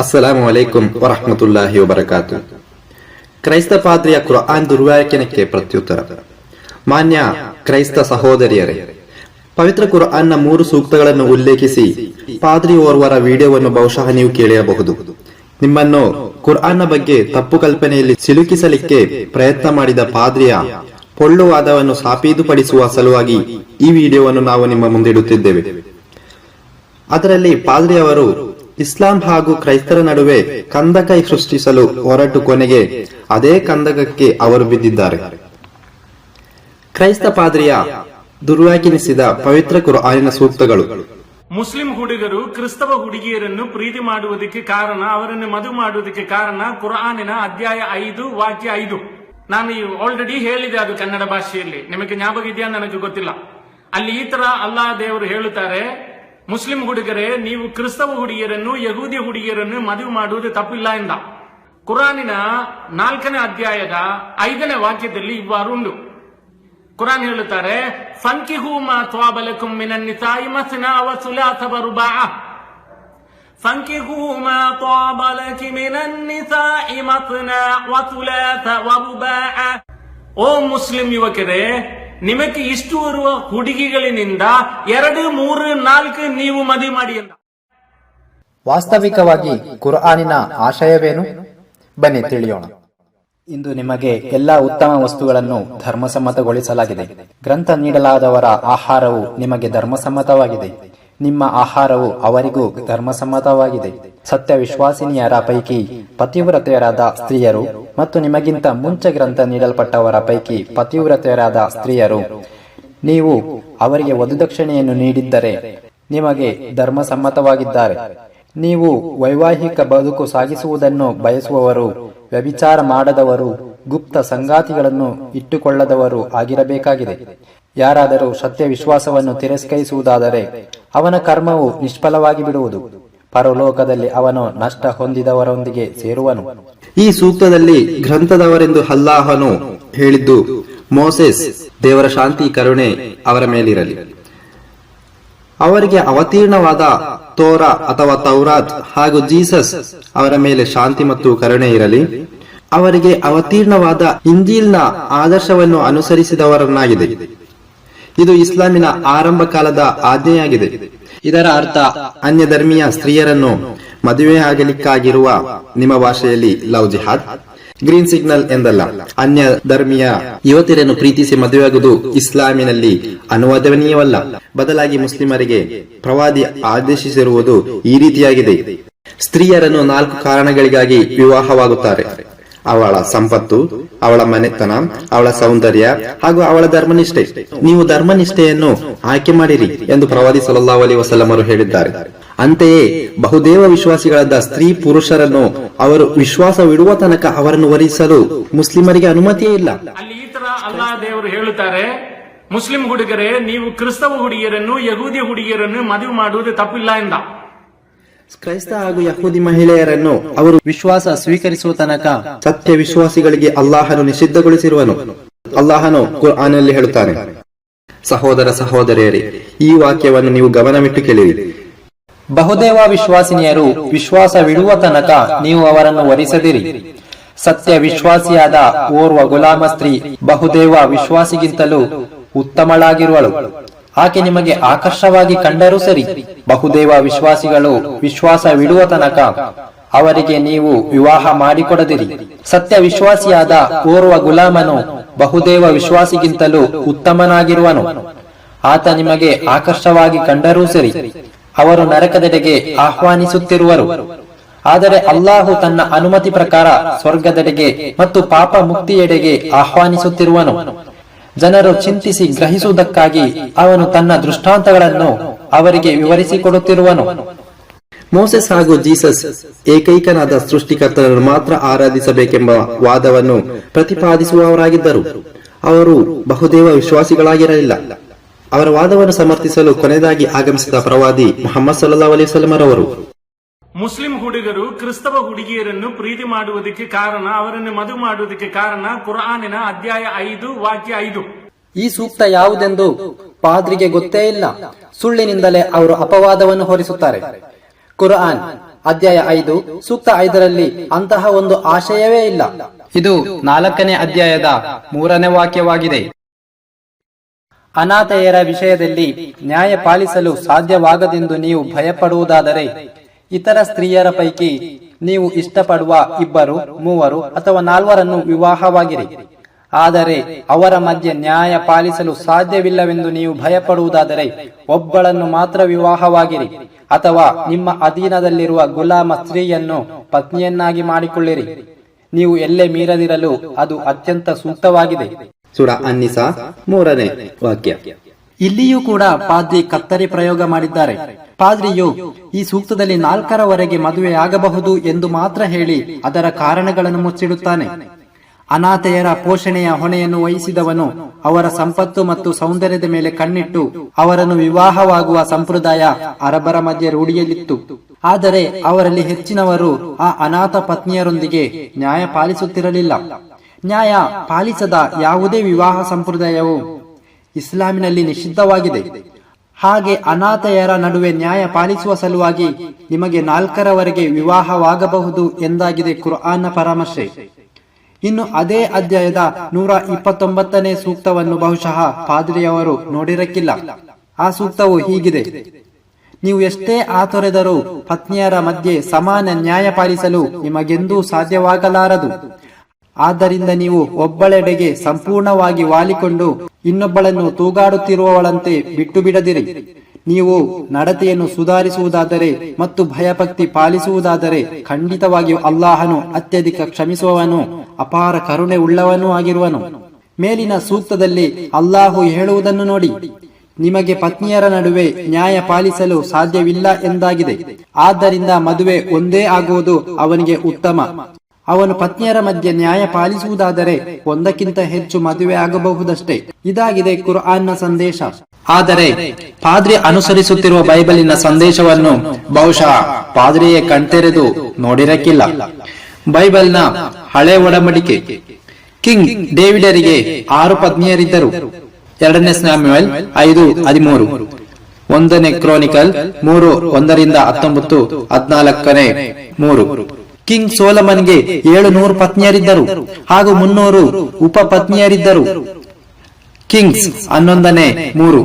ಅಸ್ಸಲಾಮು ಅಲೈಕುಂ ವರಹಮತುಲ್ಲಾಹಿ ವಬರಕಾತು ಕ್ರೈಸ್ತ ಪಾದ್ರಿಯ ಕುರಾನ್ ದುರ್ವ್ಯಾಖ್ಯಾನಕ್ಕೆ ಪ್ರತ್ಯುತ್ತರ ಮಾನ್ಯ ಕ್ರೈಸ್ತ ಸಹೋದರಿಯರೇ ಪವಿತ್ರ ಕುರಾನ್ನ ಮೂರು ಸೂಕ್ತಗಳನ್ನು ಉಲ್ಲೇಖಿಸಿ ಪಾದ್ರಿ ಓರ್ವರ ವಿಡಿಯೋವನ್ನು ಬಹುಶಃ ನೀವು ಕೇಳಿರಬಹುದು ನಿಮ್ಮನ್ನು ಕುರ್ಆನ್ನ ಬಗ್ಗೆ ತಪ್ಪು ಕಲ್ಪನೆಯಲ್ಲಿ ಸಿಲುಕಿಸಲಿಕ್ಕೆ ಪ್ರಯತ್ನ ಮಾಡಿದ ಪಾದ್ರಿಯ ಪೊಳ್ಳುವಾದವನ್ನು ಸಾಬೀತುಪಡಿಸುವ ಸಲುವಾಗಿ ಈ ವಿಡಿಯೋವನ್ನು ನಾವು ನಿಮ್ಮ ಮುಂದಿಡುತ್ತಿದ್ದೇವೆ ಅದರಲ್ಲಿ ಪಾದ್ರಿ ಅವರು ಇಸ್ಲಾಂ ಹಾಗೂ ಕ್ರೈಸ್ತರ ನಡುವೆ ಕಂದಕ ಸೃಷ್ಟಿಸಲು ಹೊರಟು ಕೊನೆಗೆ ಅದೇ ಕಂದಕಕ್ಕೆ ಅವರು ಬಿದ್ದಿದ್ದಾರೆ. ಕ್ರೈಸ್ತ ಪಾದ್ರಿಯ ದುರ್ವ್ಯಾಖ್ಯಾನಿಸಿದ ಪವಿತ್ರ ಕುರ್ಆನಿನ ಸೂಕ್ತಗಳು. ಮುಸ್ಲಿಂ ಹುಡುಗರು ಕ್ರಿಸ್ತವ ಹುಡುಗಿಯರನ್ನು ಪ್ರೀತಿ ಮಾಡುವುದಕ್ಕೆ ಕಾರಣ, ಅವರನ್ನು ಮದುವೆ ಮಾಡುವುದಕ್ಕೆ ಕಾರಣ ಕುರಾನಿನ ಅಧ್ಯಾಯ ಐದು, ವಾಕ್ಯ ಐದು. ನಾನು ಆಲ್ರೆಡಿ ಹೇಳಿದೆ ಅದು ಕನ್ನಡ ಭಾಷೆಯಲ್ಲಿ. ನಿಮಗೆ ಜ್ಞಾಪಕ ಇದೆಯಾ? ನನಗೆ ಗೊತ್ತಿಲ್ಲ. ಅಲ್ಲಿ ಈ ತರ ಅಲ್ಲಾ ದೇವರು ಹೇಳುತ್ತಾರೆ ಮುಸ್ಲಿಂ ಹುಡುಗರೇ, ನೀವು ಕ್ರಿಸ್ತವ ಹುಡುಗಿಯರನ್ನು, ಯಹೂದಿ ಹುಡುಗಿಯರನ್ನು ಮದುವೆ ಮಾಡುವುದು ತಪ್ಪಿಲ್ಲ ಎಂದ. ಕುರಾನಿನ ನಾಲ್ಕನೇ ಅಧ್ಯಾಯದ ಐದನೇ ವಾಕ್ಯದಲ್ಲಿ ಇವರು ಉಂಟು. ಕುರಾನ್ ಹೇಳುತ್ತಾರೆ ಫಂಕಿಹು ಮಾ ತ್ವಾಬಲಕುಂ ಮಿನನ್ ನಿಸಾಯಿ ಮಸ್ನಾ ವ ಸುಲಾಸ ವ ಸುಲಾಸ ವ ಓ ಮುಸ್ಲಿಂ ಯುವಕರೇ ನಿಮಗೆ ಇಷ್ಟು ಇರುವ ಹುಡುಗಿಗಳಿಂದ ಎರಡು ಮೂರು ನಾಲ್ಕು ನೀವು ಮದುವೆ ಮಾಡಿ ಅಂತ. ವಾಸ್ತವಿಕವಾಗಿ ಕುರಾನಿನ ಆಶಯವೇನು? ಬನ್ನಿ ತಿಳಿಯೋಣ. ಇಂದು ನಿಮಗೆ ಎಲ್ಲಾ ಉತ್ತಮ ವಸ್ತುಗಳನ್ನು ಧರ್ಮಸಮ್ಮತಗೊಳಿಸಲಾಗಿದೆ. ಗ್ರಂಥ ನೀಡಲಾದವರ ಆಹಾರವು ನಿಮಗೆ ಧರ್ಮಸಮ್ಮತವಾಗಿದೆ. ನಿಮ್ಮ ಆಹಾರವು ಅವರಿಗೂ ಧರ್ಮಸಮ್ಮತವಾಗಿದೆ. ಸತ್ಯ ವಿಶ್ವಾಸಿನಿಯರ ಪೈಕಿ ಪತಿವ್ರತೆಯರಾದ ಸ್ತ್ರೀಯರು ಮತ್ತು ನಿಮಗಿಂತ ಮುಂಚೆ ಗ್ರಂಥ ನೀಡಲ್ಪಟ್ಟವರ ಪೈಕಿ ಪತಿವ್ರತೆಯರಾದ ಸ್ತ್ರೀಯರು, ನೀವು ಅವರಿಗೆ ವಧುದಕ್ಷಿಣೆಯನ್ನು ನೀಡಿದ್ದರೆ ನಿಮಗೆ ಧರ್ಮಸಮ್ಮತವಾಗಿದ್ದಾರೆ. ನೀವು ವೈವಾಹಿಕ ಬದುಕು ಸಾಗಿಸುವುದನ್ನು ಬಯಸುವವರು, ವ್ಯಭಿಚಾರ ಮಾಡದವರು, ಗುಪ್ತ ಸಂಗಾತಿಗಳನ್ನು ಇಟ್ಟುಕೊಳ್ಳದವರು ಆಗಿರಬೇಕಾಗಿದೆ. ಯಾರಾದರೂ ಸತ್ಯ ವಿಶ್ವಾಸವನ್ನು ತಿರಸ್ಕರಿಸುವುದಾದರೆ ಅವನ ಕರ್ಮವು ನಿಷ್ಫಲವಾಗಿ ಬಿಡುವುದು. ಪರಲೋಕದಲ್ಲಿ ಅವನು ನಷ್ಟ ಹೊಂದಿದವರೊಂದಿಗೆ ಸೇರುವನು. ಈ ಸೂಕ್ತದಲ್ಲಿ ಗ್ರಂಥದವರೆಂದು ಅಲ್ಲಾಹನು ಹೇಳಿದ್ದು, ಮೋಸೆಸ್ ದೇವರ ಶಾಂತಿ ಕರುಣೆ ಅವರ ಮೇಲಿರಲಿ. ಅವರಿಗೆ ಅವತೀರ್ಣವಾದ ತೋರ ಅಥವಾ ತೌರಾತ್ ಹಾಗೂ ಜೀಸಸ್ ಅವರ ಮೇಲೆ ಶಾಂತಿ ಮತ್ತು ಕರುಣೆ ಇರಲಿ. ಅವರಿಗೆ ಅವತೀರ್ಣವಾದ ಇಂಜೀಲ್ನ ಆದರ್ಶವನ್ನು ಅನುಸರಿಸಿದವರನ್ನಾಗಿದೆ. ಇದು ಇಸ್ಲಾಮಿನ ಆರಂಭ ಕಾಲದ ಆಜ್ಞೆಯಾಗಿದೆ. ಇದರ ಅರ್ಥ ಅನ್ಯ ಧರ್ಮೀಯ ಸ್ತ್ರೀಯರನ್ನು ಮದುವೆಯಾಗಲಿಕ್ಕಾಗಿರುವ ನಿಮ್ಮ ಭಾಷೆಯಲ್ಲಿ ಲವ್ ಜಿಹಾದ್? ಗ್ರೀನ್ ಸಿಗ್ನಲ್ ಎಂದಲ್ಲ. ಅನ್ಯ ಧರ್ಮೀಯ ಯುವತಿಯರನ್ನು ಪ್ರೀತಿಸಿ ಮದುವೆಯಾಗುವುದು ಇಸ್ಲಾಮಿನಲ್ಲಿ ಅನುವಾದನೀಯವಲ್ಲ. ಬದಲಾಗಿ ಮುಸ್ಲಿಮರಿಗೆ ಪ್ರವಾದಿ ಆದೇಶಿಸಿರುವುದು ಈ ರೀತಿಯಾಗಿದೆ. ಸ್ತ್ರೀಯರನ್ನು ನಾಲ್ಕು ಕಾರಣಗಳಿಗಾಗಿ ವಿವಾಹವಾಗುತ್ತಾರೆ. ಅವಳ ಸಂಪತ್ತು, ಅವಳ ಮನೆತನ, ಅವಳ ಸೌಂದರ್ಯ ಹಾಗೂ ಅವಳ ಧರ್ಮನಿಷ್ಠೆ. ನೀವು ಧರ್ಮನಿಷ್ಠೆಯನ್ನು ಆಯ್ಕೆ ಮಾಡಿರಿ ಎಂದು ಪ್ರವಾದಿ ಸಲ್ಲಲ್ಲಾಹು ಅಲಿ ವಸಲ್ಲಮರು ಹೇಳಿದ್ದಾರೆ. ಅಂತೆಯೇ ಬಹುದೇವ ವಿಶ್ವಾಸಿಗಳಾದ ಸ್ತ್ರೀ ಪುರುಷರನ್ನು ಅವರು ವಿಶ್ವಾಸವಿಡುವ ತನಕ ಅವರನ್ನು ವರಿಸಲು ಮುಸ್ಲಿಮರಿಗೆ ಅನುಮತಿಯೇ ಇಲ್ಲ. ಅಲ್ಲಿ ಈ ತರ ಅಲ್ಲಾ ದೇವರು ಹೇಳುತ್ತಾರೆ, ಮುಸ್ಲಿಂ ಹುಡುಗರೇ, ನೀವು ಕ್ರಿಸ್ತವ ಹುಡುಗಿಯರನ್ನು, ಯಹೂದಿ ಹುಡುಗಿಯರನ್ನು ಮದುವೆ ಮಾಡುವುದು ತಪ್ಪಿಲ್ಲ ಎಂದ. ಕ್ರೈಸ್ತ ಹಾಗೂ ಯಹೂದಿ ಮಹಿಳೆಯರನ್ನು ಅವರು ವಿಶ್ವಾಸ ಸ್ವೀಕರಿಸುವ ತನಕ ಸತ್ಯ ವಿಶ್ವಾಸಿಗಳಿಗೆ ಅಲ್ಲಾಹನು ನಿಷಿದ್ಧಗೊಳಿಸಿರುವನು. ಅಲ್ಲಾಹನು ಕುರ್ಆನಲ್ಲಿ ಹೇಳುತ್ತಾನೆ, ಸಹೋದರ ಸಹೋದರಿಯರೇ, ಈ ವಾಕ್ಯವನ್ನು ನೀವು ಗಮನವಿಟ್ಟು ಕೇಳಿರಿ. ಬಹುದೇವ ವಿಶ್ವಾಸಿನಿಯರು ವಿಶ್ವಾಸವಿಡುವ ತನಕ ನೀವು ಅವರನ್ನು ವರಿಸದಿರಿ. ಸತ್ಯ ವಿಶ್ವಾಸಿಯಾದ ಓರ್ವ ಗುಲಾಮ ಸ್ತ್ರೀ ಬಹುದೇವ ವಿಶ್ವಾಸಿಗಿಂತಲೂ ಉತ್ತಮಳಾಗಿರುವಳು. ಆಕೆ ನಿಮಗೆ ಆಕರ್ಷವಾಗಿ ಕಂಡರೂ ಸರಿ. ಬಹುದೇವ ವಿಶ್ವಾಸಿಗಳು ವಿಶ್ವಾಸವಿಡುವ ತನಕ ಅವರಿಗೆ ನೀವು ವಿವಾಹ ಮಾಡಿಕೊಡದಿರಿ. ಸತ್ಯ ವಿಶ್ವಾಸಿಯಾದ ಓರ್ವ ಗುಲಾಮನು ಬಹುದೇವ ವಿಶ್ವಾಸಿಗಿಂತಲೂ ಉತ್ತಮನಾಗಿರುವನು. ಆತ ನಿಮಗೆ ಆಕರ್ಷವಾಗಿ ಕಂಡರೂ ಸರಿ. ಅವರು ನರಕದೆಡೆಗೆ ಆಹ್ವಾನಿಸುತ್ತಿರುವರು. ಆದರೆ ಅಲ್ಲಾಹು ತನ್ನ ಅನುಮತಿ ಪ್ರಕಾರ ಸ್ವರ್ಗದೆಡೆಗೆ ಮತ್ತು ಪಾಪ ಮುಕ್ತಿಯೆಡೆಗೆ ಆಹ್ವಾನಿಸುತ್ತಿರುವನು. ಜನರು ಚಿಂತಿಸಿ ಗ್ರಹಿಸುವುದಕ್ಕಾಗಿ ಅವನು ತನ್ನ ದೃಷ್ಟಾಂತಗಳನ್ನು ಅವರಿಗೆ ವಿವರಿಸಿಕೊಡುತ್ತಿರುವನು. ಮೋಸೆಸ್ ಹಾಗೂ ಜೀಸಸ್ ಏಕೈಕನಾದ ಸೃಷ್ಟಿಕರ್ತನನ್ನು ಮಾತ್ರ ಆರಾಧಿಸಬೇಕೆಂಬ ವಾದವನ್ನು ಪ್ರತಿಪಾದಿಸುವವರಾಗಿದ್ದರು. ಅವರು ಬಹುದೇವ ವಿಶ್ವಾಸಿಗಳಾಗಿರಲಿಲ್ಲ. ಅವರ ವಾದವನ್ನು ಸಮರ್ಥಿಸಲು ಕೊನೆಯದಾಗಿ ಆಗಮಿಸಿದ ಪ್ರವಾದಿ ಮೊಹಮ್ಮದ್ ಸಲ್ಲಾ ಅಲೈವಲ್ಲಮರವರು ಮುಸ್ಲಿಂ ಹುಡುಗರು ಕ್ರಿಸ್ತವ ಹುಡುಗಿಯರನ್ನು ಪ್ರೀತಿ ಮಾಡುವುದಕ್ಕೆ ಕಾರಣ, ಅವರನ್ನು ಮದುವೆ ಮಾಡುವುದಕ್ಕೆ ಕಾರಣ ಕುರಾನಿನ ಅಧ್ಯಾಯ ಐದು, ವಾಕ್ಯ ಐದು. ಈ ಸೂಕ್ತ ಯಾವುದೆಂದು ಪಾದ್ರಿಗೆ ಗೊತ್ತೇ ಇಲ್ಲ. ಸುಳ್ಳಿನಿಂದಲೇ ಅವರು ಅಪವಾದವನ್ನು ಹೊರಿಸುತ್ತಾರೆ. ಕುರಾನ್ ಅಧ್ಯಾಯ ಐದು, ಸೂಕ್ತ ಐದರಲ್ಲಿ ಅಂತಹ ಒಂದು ಆಶಯವೇ ಇಲ್ಲ. ಇದು ನಾಲ್ಕನೇ ಅಧ್ಯಾಯದ ಮೂರನೇ ವಾಕ್ಯವಾಗಿದೆ. ಅನಾಥೆಯರ ವಿಷಯದಲ್ಲಿ ನ್ಯಾಯ ಪಾಲಿಸಲು ಸಾಧ್ಯವಾಗದೆಂದು ನೀವು ಭಯಪಡುವುದಾದರೆ ಇತರ ಸ್ತ್ರೀಯರ ಪೈಕಿ ನೀವು ಇಷ್ಟಪಡುವ ಇಬ್ಬರು, ಮೂವರು ಅಥವಾ ನಾಲ್ವರನ್ನು ವಿವಾಹವಾಗಿರಿ. ಆದರೆ ಅವರ ಮಧ್ಯೆ ನ್ಯಾಯ ಪಾಲಿಸಲು ಸಾಧ್ಯವಿಲ್ಲವೆಂದು ನೀವು ಭಯಪಡುವುದಾದರೆ ಒಬ್ಬಳನ್ನು ಮಾತ್ರ ವಿವಾಹವಾಗಿರಿ ಅಥವಾ ನಿಮ್ಮ ಅಧೀನದಲ್ಲಿರುವ ಗುಲಾಮ ಸ್ತ್ರೀಯನ್ನು ಪತ್ನಿಯನ್ನಾಗಿ ಮಾಡಿಕೊಳ್ಳಿರಿ. ನೀವು ಎಲ್ಲೇ ಮೀರದಿರಲು ಅದು ಅತ್ಯಂತ ಸೂಕ್ತವಾಗಿದೆ. ಸುರ ಅನ್ನಿಸಾ ಮೂರನೇ ವಾಕ್ಯ. ಇಲ್ಲಿಯೂ ಕೂಡ ಪಾದ್ರಿ ಕತ್ತರಿ ಪ್ರಯೋಗ ಮಾಡಿದ್ದಾರೆ. ಪಾದ್ರಿಯು ಈ ಸೂಕ್ತದಲ್ಲಿ ನಾಲ್ಕರವರೆಗೆ ಮದುವೆಯಾಗಬಹುದು ಎಂದು ಮಾತ್ರ ಹೇಳಿ ಅದರ ಕಾರಣಗಳನ್ನು ಮುಚ್ಚಿಡುತ್ತಾನೆ. ಅನಾಥೆಯರ ಪೋಷಣೆಯ ಹೊಣೆಯನ್ನು ವಹಿಸಿದವನು ಅವರ ಸಂಪತ್ತು ಮತ್ತು ಸೌಂದರ್ಯದ ಮೇಲೆ ಕಣ್ಣಿಟ್ಟು ಅವರನ್ನು ವಿವಾಹವಾಗುವ ಸಂಪ್ರದಾಯ ಅರಬರ ಮಧ್ಯೆ ರೂಢಿಯಲ್ಲಿತ್ತು. ಆದರೆ ಅವರಲ್ಲಿ ಹೆಚ್ಚಿನವರು ಆ ಅನಾಥ ಪತ್ನಿಯರೊಂದಿಗೆ ನ್ಯಾಯ ಪಾಲಿಸುತ್ತಿರಲಿಲ್ಲ. ನ್ಯಾಯ ಪಾಲಿಸದ ಯಾವುದೇ ವಿವಾಹ ಸಂಪ್ರದಾಯವು ಇಸ್ಲಾಮಿನಲ್ಲಿ ನಿಷಿದ್ಧವಾಗಿದೆ. ಹಾಗೆ ಅನಾಥೆಯರ ನಡುವೆ ನ್ಯಾಯ ಪಾಲಿಸುವ ಸಲುವಾಗಿ ನಿಮಗೆ ನಾಲ್ಕರವರೆಗೆ ವಿವಾಹವಾಗಬಹುದು ಎಂದಾಗಿದೆ ಕುರ್ಆನ್ನ ಪರಾಮರ್ಶೆ. ಇನ್ನು ಅದೇ ಅಧ್ಯಾಯದ ನೂರ ಇಪ್ಪತ್ತೊಂಬತ್ತನೇ ಸೂಕ್ತವನ್ನು ಬಹುಶಃ ಪಾದ್ರಿಯವರು ನೋಡಿರಕ್ಕಿಲ್ಲ. ಆ ಸೂಕ್ತವು ಹೀಗಿದೆ. ನೀವು ಎಷ್ಟೇ ಆತೊರೆದರೂ ಪತ್ನಿಯರ ಮಧ್ಯೆ ಸಮಾನ ನ್ಯಾಯ ಪಾಲಿಸಲು ನಿಮಗೆಂದೂ ಸಾಧ್ಯವಾಗಲಾರದು. ಆದ್ದರಿಂದ ನೀವು ಒಬ್ಬಳೆಡೆಗೆ ಸಂಪೂರ್ಣವಾಗಿ ವಾಲಿಕೊಂಡು ಇನ್ನೊಬ್ಬಳನ್ನು ತೂಗಾಡುತ್ತಿರುವವಳಂತೆ ಬಿಟ್ಟು ಬಿಡದಿರಿ ನೀವು ನಡತೆಯನ್ನು ಸುಧಾರಿಸುವುದಾದರೆ ಮತ್ತು ಭಯಭಕ್ತಿ ಪಾಲಿಸುವುದಾದರೆ ಖಂಡಿತವಾಗಿ ಅಲ್ಲಾಹನು ಅತ್ಯಧಿಕ ಕ್ಷಮಿಸುವವನು, ಅಪಾರ ಕರುಣೆ ಉಳ್ಳವನೂ ಆಗಿರುವನು. ಮೇಲಿನ ಸೂಕ್ತದಲ್ಲಿ ಅಲ್ಲಾಹು ಹೇಳುವುದನ್ನು ನೋಡಿ. ನಿಮಗೆ ಪತ್ನಿಯರ ನಡುವೆ ನ್ಯಾಯ ಪಾಲಿಸಲು ಸಾಧ್ಯವಿಲ್ಲ ಎಂದಾಗಿದೆ. ಆದ್ದರಿಂದ ಮದುವೆ ಒಂದೇ ಆಗುವುದು ಅವನಿಗೆ ಉತ್ತಮ. ಅವನು ಪತ್ನಿಯರ ಮಧ್ಯೆ ನ್ಯಾಯ ಪಾಲಿಸುವುದಾದರೆ ಒಂದಕ್ಕಿಂತ ಹೆಚ್ಚು ಮದುವೆ ಆಗಬಹುದಷ್ಟೇ. ಇದಾಗಿದೆ ಕುರ್ಆನ್ನ ಸಂದೇಶ. ಆದರೆ ಪಾದ್ರಿ ಅನುಸರಿಸುತ್ತಿರುವ ಬೈಬಲಿನ ಸಂದೇಶವನ್ನು ಬಹುಶಃ ಪಾದ್ರಿಯೇ ಕಣ್ತೆರೆದು ನೋಡಿರಕ್ಕಿಲ್ಲ. ಬೈಬಲ್ನ ಹಳೆ ಒಡಂಬಡಿಕೆ. ಕಿಂಗ್ ಡೇವಿಡರಿಗೆ ಆರು ಪತ್ನಿಯರಿದ್ದರು. ಎರಡನೇ ಸ್ನಾಮ್ಯುವೆಲ್ ಐದು ಹದಿಮೂರು. ಒಂದನೇ ಕ್ರೋನಿಕಲ್ ಮೂರು ಒಂದರಿಂದ ಹತ್ತೊಂಬತ್ತು ಹದಿನಾಲ್ಕನೇ ಮೂರು. ಕಿಂಗ್ ಸೋಲಮನ್ಗೆ ಏಳು ನೂರು ಪತ್ನಿಯರಿದ್ದರು ಹಾಗೂ ಮುನ್ನೂರು ಉಪ ಪತ್ನಿಯರಿದ್ದರು ಕಿಂಗ್ಸ್ ಹನ್ನೊಂದನೇ ಮೂರು.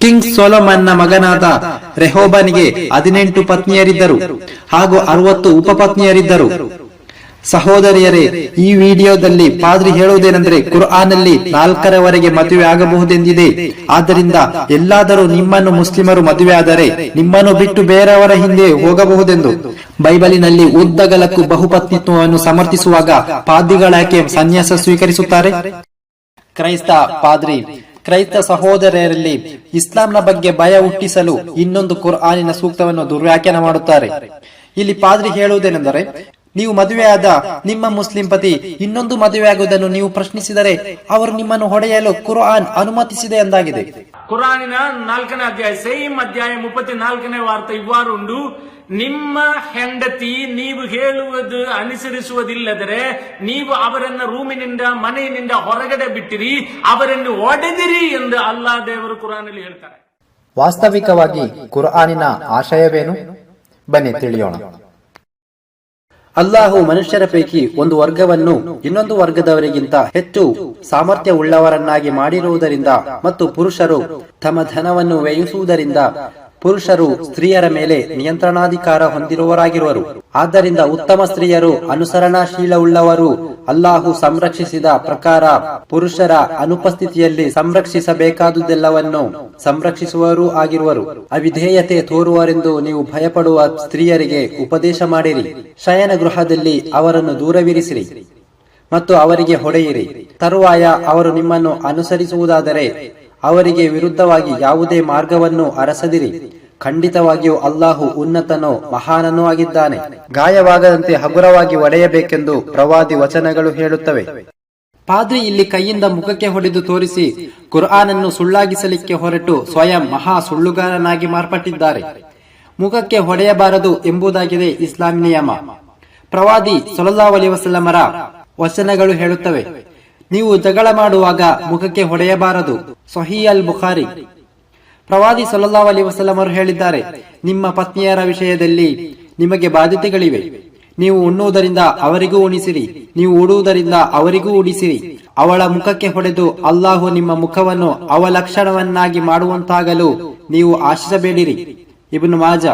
ಕಿಂಗ್ ಸೋಲಮನ್ನ ಮಗನಾದ ರೆಹೋಬನಿಗೆ ಹದಿನೆಂಟು ಪತ್ನಿಯರಿದ್ದರು ಹಾಗೂ ಅರವತ್ತು ಉಪಪತ್ನಿಯರಿದ್ದರು. ಸಹೋದರಿಯರೇ, ಈ ವಿಡಿಯೋದಲ್ಲಿ ಪಾದ್ರಿ ಹೇಳುವುದೇನೆಂದರೆ ಕುರ್ಆನಲ್ಲಿ ನಾಲ್ಕರವರೆಗೆ ಮದುವೆ ಆಗಬಹುದೆಂದಿದೆ. ಆದ್ದರಿಂದ ಎಲ್ಲಾದರೂ ನಿಮ್ಮನ್ನು ಮುಸ್ಲಿಮರು ಮದುವೆ ಆದರೆ ನಿಮ್ಮನ್ನು ಬಿಟ್ಟು ಬೇರೆಯವರ ಹಿಂದೆ ಹೋಗಬಹುದೆಂದು. ಬೈಬಲಿನಲ್ಲಿ ಉದ್ದಗಲಕ್ಕೂ ಬಹುಪತ್ನಿತ್ವವನ್ನು ಸಮರ್ಥಿಸುವಾಗ ಪಾದ್ರಿಗಳಾಕೆ ಸನ್ಯಾಸ ಸ್ವೀಕರಿಸುತ್ತಾರೆ? ಕ್ರೈಸ್ತ ಪಾದ್ರಿ, ಕ್ರೈಸ್ತ ಸಹೋದರರಲ್ಲಿ ಇಸ್ಲಾಂನ ಬಗ್ಗೆ ಭಯ ಹುಟ್ಟಿಸಲು ಇನ್ನೊಂದು ಕುರ್ಆನಿನ ಸೂಕ್ತವನ್ನು ದುರ್ವ್ಯಾಖ್ಯಾನ ಮಾಡುತ್ತಾರೆ. ಇಲ್ಲಿ ಪಾದ್ರಿ ಹೇಳುವುದೇನೆಂದರೆ ನೀವು ಮದುವೆಯಾದ ನಿಮ್ಮ ಮುಸ್ಲಿಂ ಪತಿ ಇನ್ನೊಂದು ಮದುವೆಯಾಗುವುದನ್ನು ನೀವು ಪ್ರಶ್ನಿಸಿದರೆ ಅವರು ನಿಮ್ಮನ್ನು ಹೊಡೆಯಲು ಕುರಾನ್ ಅನುಮತಿಸಿದೆ ಎಂದಾಗಿದೆ. ಕುರಾನಿನ ನಾಲ್ಕನೇ ಅಧ್ಯಾಯ ಸೇಮ್ ಅಧ್ಯಾಯ ಮುಪ್ಪತ್ತಿ ನಾಲ್ಕನೇ ವಾರ್ತೆ ಇವ್ವಾರುಂಡು ನಿಮ್ಮ ಹೆಂಡತಿ ನೀವು ಹೇಳುವುದು ಅನುಸರಿಸುವುದಿಲ್ಲದರೆ ನೀವು ಅವರನ್ನ ರೂಮಿನಿಂದ ಮನೆಯಿಂದ ಹೊರಗಡೆ ಬಿಟ್ಟಿರಿ ಅವರನ್ನು ಒಡೆದಿರಿ ಎಂದು ಅಲ್ಲಾ ದೇವರು ಕುರಾನಲ್ಲಿ ಹೇಳ್ತಾರೆ. ವಾಸ್ತವಿಕವಾಗಿ ಕುರಾನಿನ ಆಶಯವೇನು? ಬನ್ನಿ ತಿಳಿಯೋಣ. ಅಲ್ಲಾಹು ಮನುಷ್ಯರ ಪೈಕಿ ಒಂದು ವರ್ಗವನ್ನು ಇನ್ನೊಂದು ವರ್ಗದವರಿಗಿಂತ ಹೆಚ್ಚು ಸಾಮರ್ಥ್ಯ ಉಳ್ಳವರನ್ನಾಗಿ ಮಾಡಿರುವುದರಿಂದ ಮತ್ತು ಪುರುಷರು ತಮ್ಮ ಧನವನ್ನು ವ್ಯಯಿಸುವುದರಿಂದ ಪುರುಷರು ಸ್ತ್ರೀಯರ ಮೇಲೆ ನಿಯಂತ್ರಣಾಧಿಕಾರ ಹೊಂದಿರುವರಾಗಿರುವರು ಆದ್ದರಿಂದ ಉತ್ತಮ ಸ್ತ್ರೀಯರು ಅನುಸರಣಾಶೀಲವುಳ್ಳವರು ಅಲ್ಲಾಹು ಸಂರಕ್ಷಿಸಿದ ಪ್ರಕಾರ ಪುರುಷರ ಅನುಪಸ್ಥಿತಿಯಲ್ಲಿ ಸಂರಕ್ಷಿಸಬೇಕಾದುದೆಲ್ಲವನ್ನು ಸಂರಕ್ಷಿಸುವವರೂ ಆಗಿರುವರು. ಅವಿಧೇಯತೆ ತೋರುವರೆಂದು ನೀವು ಭಯಪಡುವ ಸ್ತ್ರೀಯರಿಗೆ ಉಪದೇಶ ಮಾಡಿರಿ. ಶಯನ ಗೃಹದಲ್ಲಿ ಅವರನ್ನು ದೂರವಿರಿಸಿರಿ. ಮತ್ತು ಅವರಿಗೆ ಹೊಡೆಯಿರಿ. ತರುವಾಯ ಅವರು ನಿಮ್ಮನ್ನು ಅನುಸರಿಸುವುದಾದರೆ ಅವರಿಗೆ ವಿರುದ್ಧವಾಗಿ ಯಾವುದೇ ಮಾರ್ಗವನ್ನು ಅರಸದಿರಿ. ಖಂಡಿತವಾಗಿಯೂ ಅಲ್ಲಾಹು ಉನ್ನತನೋ ಮಹಾನನೂ ಆಗಿದ್ದಾನೆ. ಗಾಯವಾಗದಂತೆ ಹಗುರವಾಗಿ ಒಡೆಯಬೇಕೆಂದು ಪ್ರವಾದಿ ವಚನಗಳು ಹೇಳುತ್ತವೆ. ಪಾದ್ರಿ ಇಲ್ಲಿ ಕೈಯಿಂದ ಮುಖಕ್ಕೆ ಹೊಡೆದು ತೋರಿಸಿ ಕುರ್ಆನನ್ನು ಸುಳ್ಳಾಗಿಸಲಿಕ್ಕೆ ಹೊರಟು ಸ್ವಯಂ ಮಹಾ ಸುಳ್ಳುಗಾರನಾಗಿ ಮಾರ್ಪಟ್ಟಿದ್ದಾರೆ. ಮುಖಕ್ಕೆ ಹೊಡೆಯಬಾರದು ಎಂಬುದಾಗಿದೆ ಇಸ್ಲಾಂ ನಿಯಮ. ಪ್ರವಾದಿ ಸೊಲಲ್ಲಾ ಅಲಿ ವಸಲ್ಲಮರ ವಚನಗಳು ಹೇಳುತ್ತವೆ. ನೀವು ಜಗಳ ಮಾಡುವಾಗ ಮುಖಕ್ಕೆ ಹೊಡೆಯಬಾರದು. ಸೊಹಿ ಅಲ್ ಬುಖಾರಿ. ಪ್ರವಾದಿ ಸೊಲ್ಲಾ ಅಲಿ ವಸಲಂ ಅವರು ಹೇಳಿದ್ದಾರೆ, ನಿಮ್ಮ ಪತ್ನಿಯರ ವಿಷಯದಲ್ಲಿ ನಿಮಗೆ ಬಾಧ್ಯತೆಗಳಿವೆ. ನೀವು ಉಣ್ಣುವುದರಿಂದ ಅವರಿಗೂ ಉಣಿಸಿರಿ, ನೀವು ಉಡುವುದರಿಂದ ಅವರಿಗೂ ಉಣಿಸಿರಿ ಅವಳ ಮುಖಕ್ಕೆ ಹೊಡೆದು ಅಲ್ಲಾಹು ನಿಮ್ಮ ಮುಖವನ್ನು ಅವಲಕ್ಷಣವನ್ನಾಗಿ ಮಾಡುವಂತಾಗಲು ನೀವು ಆಶಿಸಬೇಡಿರಿ. ಇಬ್ನು ಮಾಜ.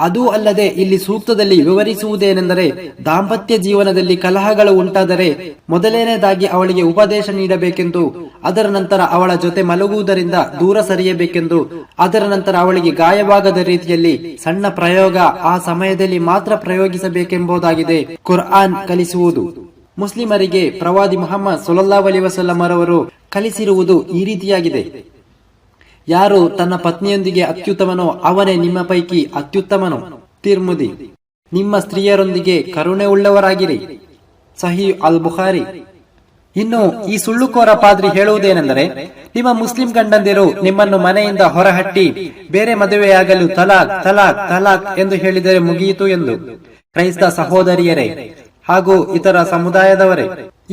ಅದೂ ಅಲ್ಲದೆ ಇಲ್ಲಿ ಸೂಕ್ತದಲ್ಲಿ ವಿವರಿಸುವುದೇನೆಂದರೆ ದಾಂಪತ್ಯ ಜೀವನದಲ್ಲಿ ಕಲಹಗಳು ಉಂಟಾದರೆ ಮೊದಲನೇದಾಗಿ ಅವಳಿಗೆ ಉಪದೇಶ ನೀಡಬೇಕೆಂದು, ಅದರ ನಂತರ ಅವಳ ಜೊತೆ ಮಲಗುವುದರಿಂದ ದೂರ ಸರಿಯಬೇಕೆಂದು, ಅದರ ನಂತರ ಅವಳಿಗೆ ಗಾಯವಾಗದ ರೀತಿಯಲ್ಲಿ ಸಣ್ಣ ಪ್ರಯೋಗ ಆ ಸಮಯದಲ್ಲಿ ಮಾತ್ರ ಪ್ರಯೋಗಿಸಬೇಕೆಂಬುದಾಗಿದೆ ಕುರ್ಆನ್ ಕಲಿಸುವುದು. ಮುಸ್ಲಿಮರಿಗೆ ಪ್ರವಾದಿ ಮೊಹಮ್ಮದ್ ಸುಲಲ್ಲಾ ಅಲಿ ವಸಲ್ಲಮರವರು ಕಲಿಸಿರುವುದು ಈ ರೀತಿಯಾಗಿದೆ. ಯಾರು ತನ್ನ ಪತ್ನಿಯೊಂದಿಗೆ ಅತ್ಯುತ್ತಮನೋ, ಅವನೇ ನಿಮ್ಮ ಪೈಕಿ ಅತ್ಯುತ್ತಮನು? ತಿರ್ಮುದಿ. ನಿಮ್ಮ ಸ್ತ್ರೀಯರೊಂದಿಗೆ ಕರುಣೆ ಉಳ್ಳವರಾಗಿರಿ. ಸಹಿ ಅಲ್ ಬುಖಾರಿ. ಇನ್ನು ಈ ಸುಳ್ಳುಕೋರ ಪಾದ್ರಿ ಹೇಳುವುದೇನೆಂದರೆ, ನಿಮ್ಮ ಮುಸ್ಲಿಂ ಗಂಡಂದಿರು ನಿಮ್ಮನ್ನು ಮನೆಯಿಂದ ಹೊರಹಟ್ಟಿ ಬೇರೆ ಮದುವೆಯಾಗಲು ತಲಾಕ್ ತಲಾಕ್ ತಲಾಕ್ ಎಂದು ಹೇಳಿದರೆ ಮುಗಿಯಿತು ಎಂದು. ಕ್ರೈಸ್ತ ಸಹೋದರಿಯರೇ ಹಾಗೂ ಇತರ ಸಮುದಾಯದವರೇ,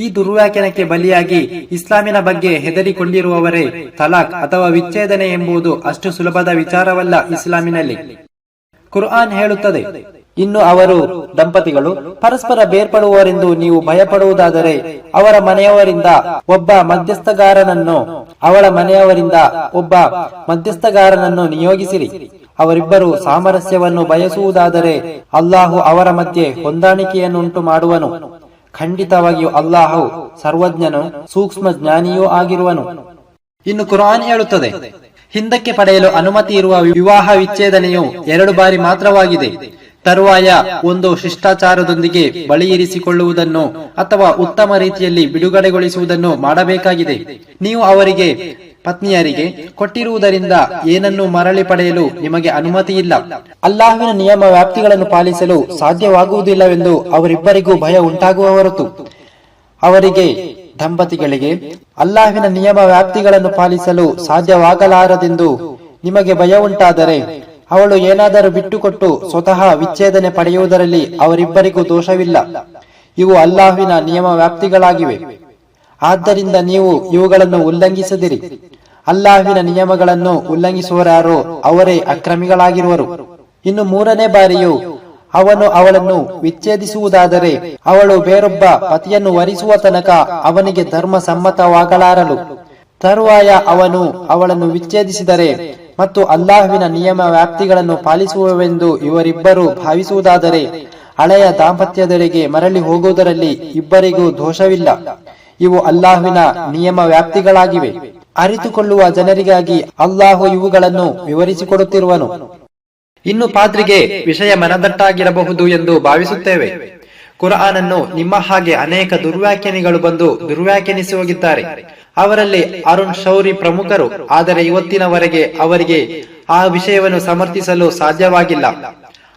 ಈ ದುರ್ವ್ಯಾಖ್ಯಾನಕ್ಕೆ ಬಲಿಯಾಗಿ ಇಸ್ಲಾಮಿನ ಬಗ್ಗೆ ಹೆದರಿಕೊಂಡಿರುವವರೇ ತಲಾಕ್ ಅಥವಾ ವಿಚ್ಛೇದನೆ ಎಂಬುದು ಅಷ್ಟು ಸುಲಭದ ವಿಚಾರವಲ್ಲ ಇಸ್ಲಾಮಿನಲ್ಲಿ. ಕುರ್ಆನ್ ಹೇಳುತ್ತದೆ, ಇನ್ನು ಅವರು ದಂಪತಿಗಳು ಪರಸ್ಪರ ಬೇರ್ಪಡುವರೆಂದು ನೀವು ಭಯಪಡುವುದಾದರೆ ಅವರ ಮನೆಯವರಿಂದ ಒಬ್ಬ ಮಧ್ಯಸ್ಥಗಾರನನ್ನು, ಅವಳ ಮನೆಯವರಿಂದ ಒಬ್ಬ ಮಧ್ಯಸ್ಥಗಾರನನ್ನು ನಿಯೋಗಿಸಿರಿ. ಅವರಿಬ್ಬರು ಸಾಮರಸ್ಯವನ್ನು ಬಯಸುವುದಾದರೆ ಅಲ್ಲಾಹು ಅವರ ಮಧ್ಯೆ ಹೊಂದಾಣಿಕೆಯನ್ನುಂಟು ಮಾಡುವನು. ಖಂಡಿತವಾಗಿಯೂ ಅಲ್ಲಾಹು ಸರ್ವಜ್ಞನು, ಸೂಕ್ಷ್ಮ ಜ್ಞಾನಿಯೂ ಆಗಿರುವನು. ಇನ್ನು ಕುರಾನ್ ಹೇಳುತ್ತದೆ, ಹಿಂದಕ್ಕೆ ಪಡೆಯಲು ಅನುಮತಿ ಇರುವ ವಿವಾಹ ವಿಚ್ಛೇದನೆಯು ಎರಡು ಬಾರಿ ಮಾತ್ರವಾಗಿದೆ. ತರುವಾಯ ಒಂದು ಶಿಷ್ಟಾಚಾರದೊಂದಿಗೆ ಬಳಿಯಿರಿಸಿಕೊಳ್ಳುವುದನ್ನು ಅಥವಾ ಉತ್ತಮ ರೀತಿಯಲ್ಲಿ ಬಿಡುಗಡೆಗೊಳಿಸುವುದನ್ನು ಮಾಡಬೇಕಾಗಿದೆ. ನೀವು ಅವರಿಗೆ ಪತ್ನಿಯರಿಗೆ ಕೊಟ್ಟಿರುವುದರಿಂದ ಏನನ್ನು ಮರಳಿ ಪಡೆಯಲು ನಿಮಗೆ ಅನುಮತಿ ಇಲ್ಲ ಅಲ್ಲಾಹುವಿನ ನಿಯಮ ವ್ಯಾಪ್ತಿಗಳನ್ನು ಪಾಲಿಸಲು ಸಾಧ್ಯವಾಗುವುದಿಲ್ಲವೆಂದು ಅವರಿಬ್ಬರಿಗೂ ಭಯ ಉಂಟಾಗುವ ಹೊರತು ಅವರಿಗೆ ದಂಪತಿಗಳಿಗೆ ಅಲ್ಲಾಹಿನ ನಿಯಮ ವ್ಯಾಪ್ತಿಗಳನ್ನು ಪಾಲಿಸಲು ಸಾಧ್ಯವಾಗಲಾರದೆಂದು ನಿಮಗೆ ಭಯ ಉಂಟಾದರೆ, ಅವಳು ಏನಾದರೂ ಬಿಟ್ಟುಕೊಟ್ಟು ಸ್ವತಃ ವಿಚ್ಛೇದನೆ ಪಡೆಯುವುದರಲ್ಲಿ ಅವರಿಬ್ಬರಿಗೂ ದೋಷವಿಲ್ಲ. ಇವು ಅಲ್ಲಾಹುವಿನ ನಿಯಮ ವ್ಯಾಪ್ತಿಗಳಾಗಿವೆ ಆದ್ದರಿಂದ ನೀವು ಇವುಗಳನ್ನು ಉಲ್ಲಂಘಿಸದಿರಿ. ಅಲ್ಲಾಹುವಿನ ನಿಯಮಗಳನ್ನು ಉಲ್ಲಂಘಿಸುವರಾರೋ ಅವರೇ ಅಕ್ರಮಿಗಳಾಗಿರುವರು. ಇನ್ನು ಮೂರನೇ ಬಾರಿಯು ಅವನು ಅವಳನ್ನು ವಿಚ್ಛೇದಿಸುವುದಾದರೆ ಅವಳು ಬೇರೊಬ್ಬ ಪತಿಯನ್ನು ವರಿಸುವ ತನಕ ಅವನಿಗೆ ಧರ್ಮ ಸಮ್ಮತವಾಗಲಾರಲು ತರುವಾಯ ಅವನು ಅವಳನ್ನು ವಿಚ್ಛೇದಿಸಿದರೆ ಮತ್ತು ಅಲ್ಲಾಹುವಿನ ನಿಯಮ ವ್ಯಾಪ್ತಿಗಳನ್ನು ಪಾಲಿಸುವವೆಂದು ಇವರಿಬ್ಬರು ಭಾವಿಸುವುದಾದರೆ ಹಳೆಯ ದಾಂಪತ್ಯದೆಡೆಗೆ ಮರಳಿ ಹೋಗುವುದರಲ್ಲಿ ಇಬ್ಬರಿಗೂ ದೋಷವಿಲ್ಲ. ಇವು ಅಲ್ಲಾಹುವಿನ ನಿಯಮ ವ್ಯಾಪ್ತಿಗಳಾಗಿವೆ ಅರಿತುಕೊಳ್ಳುವ ಜನರಿಗಾಗಿ ಅಲ್ಲಾಹು ಇವುಗಳನ್ನು ವಿವರಿಸಿಕೊಡುತ್ತಿರುವನು. ಇನ್ನು ಪಾದ್ರಿಗೆ ವಿಷಯ ಮನದಟ್ಟಾಗಿರಬಹುದು ಎಂದು ಭಾವಿಸುತ್ತೇವೆ. ಕುರಾನನ್ನು ನಿಮ್ಮ ಹಾಗೆ ಅನೇಕ ದುರ್ವ್ಯಾಖ್ಯಾನಿಗಳು ಬಂದು ದುರ್ವ್ಯಾಖ್ಯಾನಿಸಿ ಹೋಗಿದ್ದಾರೆ. ಅವರಲ್ಲಿ ಅರುಣ್ ಶೌರಿ ಪ್ರಮುಖರು, ಆದರೆ ಇವತ್ತಿನವರೆಗೆ ಅವರಿಗೆ ಆ ವಿಷಯವನ್ನು ಸಮರ್ಥಿಸಲು ಸಾಧ್ಯವಾಗಿಲ್ಲ.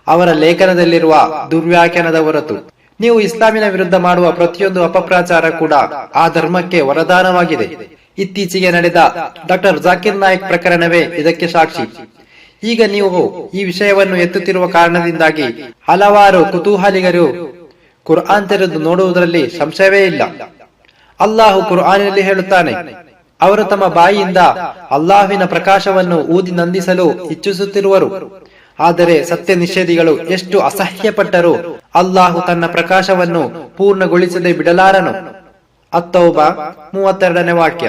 ಅವರ ಲೇಖನದಲ್ಲಿರುವ ದುರ್ವ್ಯಾಖ್ಯಾನದ ಹೊರತು. ನೀವು ಇಸ್ಲಾಮಿನ ವಿರುದ್ಧ ಮಾಡುವ ಪ್ರತಿಯೊಂದು ಅಪಪ್ರಚಾರ ಕೂಡ ಆ ಧರ್ಮಕ್ಕೆ ವರದಾನವಾಗಿದೆ. ಇತ್ತೀಚೆಗೆ ನಡೆದ ಡಾಕ್ಟರ್ ಜಾಕಿರ್ ನಾಯಕ್ ಪ್ರಕರಣವೇ ಇದಕ್ಕೆ ಸಾಕ್ಷಿ. ಈಗ ನೀವು ಈ ವಿಷಯವನ್ನು ಎತ್ತುತ್ತಿರುವ ಕಾರಣದಿಂದಾಗಿ ಹಲವಾರು ಕುತೂಹಲಿಗರು ಕುರ್ಆನ್ ತೆರೆದು ನೋಡುವುದರಲ್ಲಿ ಸಂಶಯವೇ ಇಲ್ಲ. ಅಲ್ಲಾಹು ಕುರ್ಆನಿನಲ್ಲಿ ಹೇಳುತ್ತಾನೆ, ಅವರು ತಮ್ಮ ಬಾಯಿಯಿಂದ ಅಲ್ಲಾಹುವಿನ ಪ್ರಕಾಶವನ್ನು ಊದಿ ನಂದಿಸಲು ಇಚ್ಛಿಸುತ್ತಿರುವರು. ಆದರೆ ಸತ್ಯ ನಿಷೇಧಿಗಳು ಎಷ್ಟು ಅಸಹ್ಯಪಟ್ಟರೂ ಅಲ್ಲಾಹು ತನ್ನ ಪ್ರಕಾಶವನ್ನು ಪೂರ್ಣಗೊಳಿಸದೆ ಬಿಡಲಾರನು. ಅತ್ತೌಬ ಮೂವತ್ತೆರಡನೇ ವಾಕ್ಯ.